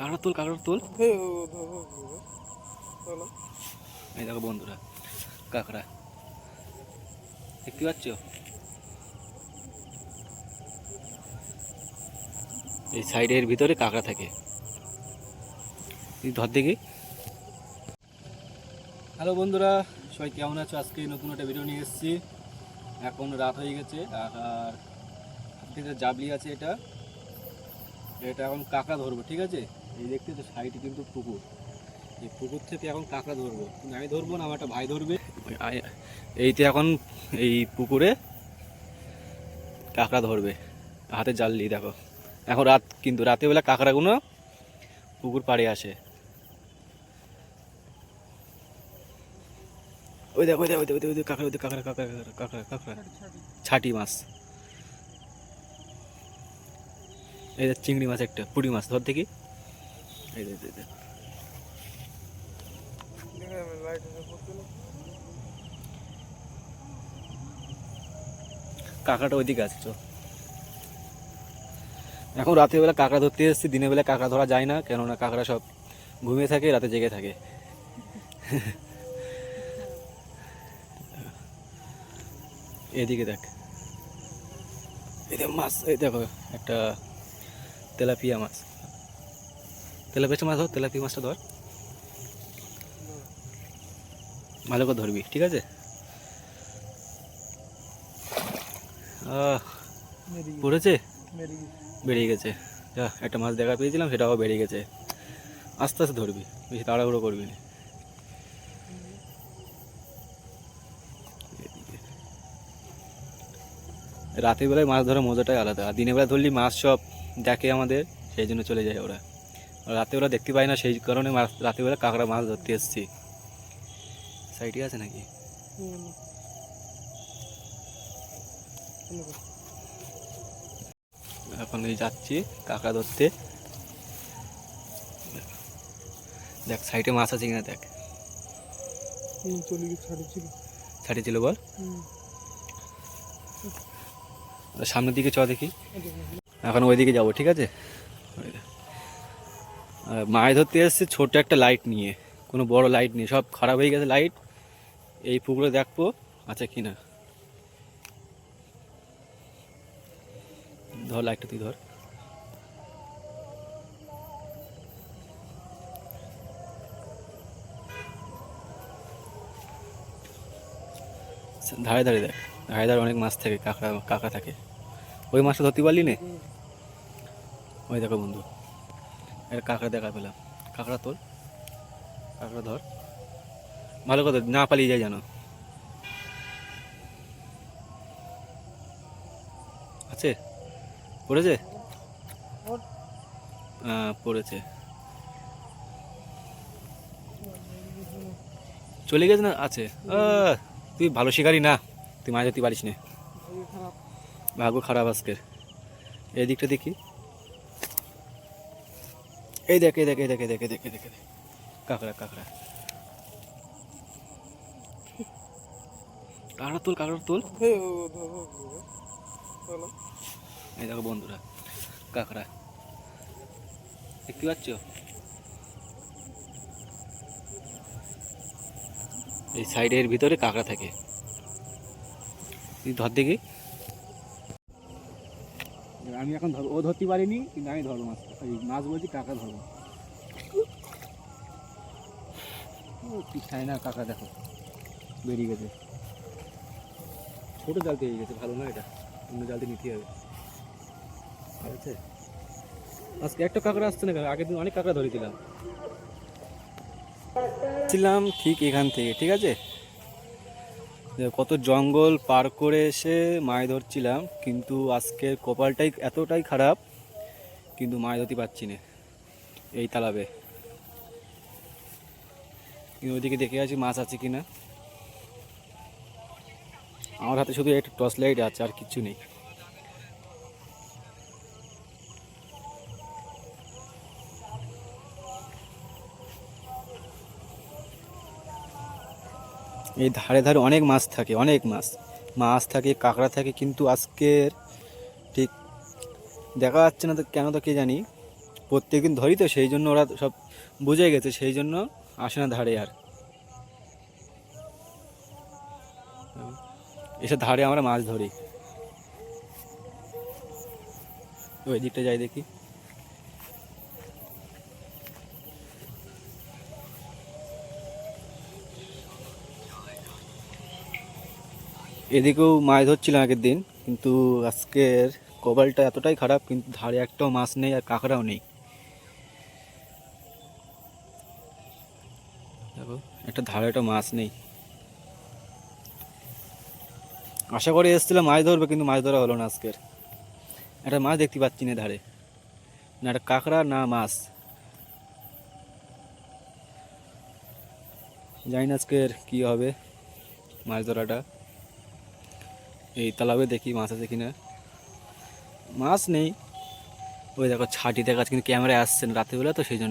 কাঁকড়া তোল কাঁকড়া তোল। এই দেখো বন্ধুরা কাঁকড়া। দেখতে পাচ্ছ? এই সাইডের ভিতরে কাঁকড়া থাকে। তুই ধর দেখি। হ্যালো বন্ধুরা সবাই কেমন আছো? আজকে নতুন একটা ভিডিও নিয়ে এসেছি। এখন রাত হয়ে গেছে আর আর হাতে জাবলি আছে এটা। এটা এখন কাঁকড়া ধরবো ঠিক আছে? এই দেখতে তো সাইডে কিন্তু পুকুর। এই পুকুর থেকে এখন কাঁকড়া ধরবো। কিন্তু আমি ধরবো না আমার একটা ভাই ধরবে। এইতে এখন এই পুকুরে কাঁকড়া ধরবে। হাতে জাল নিয়ে দেখো। এখন রাত কিন্তু রাতেবেলা কাঁকড়াগুলো পুকুর পাড়ে আসে। ওই দেখো ওই দেখো ওই দেখো, কাঁকড়া ওই কাঁকড়া কাঁকড়া কাঁকড়া কাঁকড়া ছাটি মাছ। এই চিংড়ি মাছ একটা পুঁটি মাছ ধর দেখি। এই দে, দে। কাঁকড়াটা ওইদিকে আছে চো এখন রাতের বেলা কাঁকড়া ধরতে এসেছি দিনের বেলা কাঁকড়া ধরা যায় না কেননা কাঁকড়া সব ঘুমিয়ে থাকে রাতে জেগে থাকে। এদিকে দেখ। এই দেখ মাছ এই দেখো একটা তেলাপিয়া মাছ। তেলাপিয়া মাছ ধর তেলাপিয়া মাছটা ধর। ভালো করে ধরবি, ঠিক আছে? পড়েছে? বেরিয়ে গেছে। যা, একটা মাছ দেখা পেয়েছিলাম, সেটাও বেরিয়ে গেছে। আস্তে আস্তে ধরবি, বেশি তাড়াহুড়ো করবি না। রাতের বেলায় মাছ ধরার মজাটাই আলাদা, আর দিনের বেলা ধরলি মাছ সব দেখে আমাদের, সেই জন্য চলে যায় ওরা। রাতের দেখতে পাই না, সেই কারণে মাছ রাতের বেলা কাঁকড়া মাছ ধরতে এসেছি। সাইডে আছে নাকি? এখন এই যাচ্ছি কাঁকড়া ধরতে। দেখ সাইডে মাছ আছে কিনা দেখ। ছাড়ি বল। সামনের দিকে চ দেখি। এখন ওইদিকে যাব, ঠিক আছে? মাছ ধরতে এসছে ছোট একটা লাইট নিয়ে। কোনো বড় লাইট নিয়ে সব খারাপ হয়ে গেছে লাইট এই পুকুরে দেখব আছে কি না ধর লাইটটা তুই ধর। ধারে ধারে দেখ ধারে ধারে অনেক মাছ থাকে কাঁকড়া কাঁকড়া থাকে। ওই মাছটা ধরতে পারলি নে? ওই দেখো বন্ধু। একটা কাঁকড়া দেখা পেলাম। কাঁকড়া তোল। কাঁকড়া ধর। ভালো কথা না পালিয়ে যায় জানো আছে? পড়েছে? হ্যাঁ পড়েছে। চলে গেছে না? আছে। তুই ভালো শিকারি না। তুই মাছ ধরতে পারিস না। ভাগ্য খারাপ আজকের। এই দিকটা দেখি। এই দেখ এই দেখ এই দেখ এই দেখ এই দেখ এই দেখ। কাঁকড়া কাঁকড়া। কাঁকড়া তোল কাঁকড়া তোল। এই দেখো বন্ধুরা, কাঁকড়া। দেখতে পাচ্ছ? এই সাইডের ভিতরে কাঁকড়া থাকে। তুই ধর দেখি। আমি এখন ধর ও ধরতে পারিনি, কিন্তু আমি ধরবো মাছ। এই মাছ বলছি, কাকা ধরবো। ও না কাকা, দেখো। বেরিয়ে গেছে। ছোটো জাল পেয়ে গেছে, ভালো না এটা। অন্য জালতে নিতে হবে। আছে? আজকে একটা কাঁকড়া আসছে না আগের দিন অনেক কাঁকড়া ধরেছিলাম। ছিলাম ঠিক এখান থেকে, ঠিক আছে? কত জঙ্গল পার করে এসে মাছ ধরছিলাম, কিন্তু আজকে কপালটাই এতটাই খারাপ, কিন্তু মাছ ধরতে পারছি না এই তালাবে। ওইদিকে দেখে আছি মাছ আছে কিনা। আমার হাতে শুধু একটা টর্চ লাইট আছে, আর কিছু নেই। এই ধারে ধারে অনেক মাছ থাকে, অনেক মাছ। মাছ থাকে, কাঁকড়া থাকে, কিন্তু আজকের ঠিক দেখা যাচ্ছে না তো কেন তো কে জানি। প্রত্যেকদিন ধরি তো, সেই জন্য ওরা সব বুঝে গেছে, সেই জন্য আসে না ধারে আর। এসব ধারে আমরা মাছ ধরি। ওই দিকটা যাই দেখি। এদিকেও মাছ ধরছিলাম আগের দিন, কিন্তু আজকের কপালটা এতটাই খারাপ, কিন্তু ধারে একটাও মাছ নেই আর কাঁকড়াও নেই। দেখো, একটা ধারে একটা মাছ নেই। আশা করে এসেছিলাম মাছ ধরবে, কিন্তু মাছ ধরা হলো না আজকের। একটা মাছ দেখতে পাচ্ছি না ধারে। না একটা কাঁকড়া, না মাছ। জানি না আজকের কী হবে মাছ ধরাটা। এই তালাবে দেখি মাছ আছে কিনা। মাছ নেই। ওই দেখো ছাটি দেখা কিন্তু ক্যামেরায় আসছেন না রাতের বেলা তো সেই জন্য।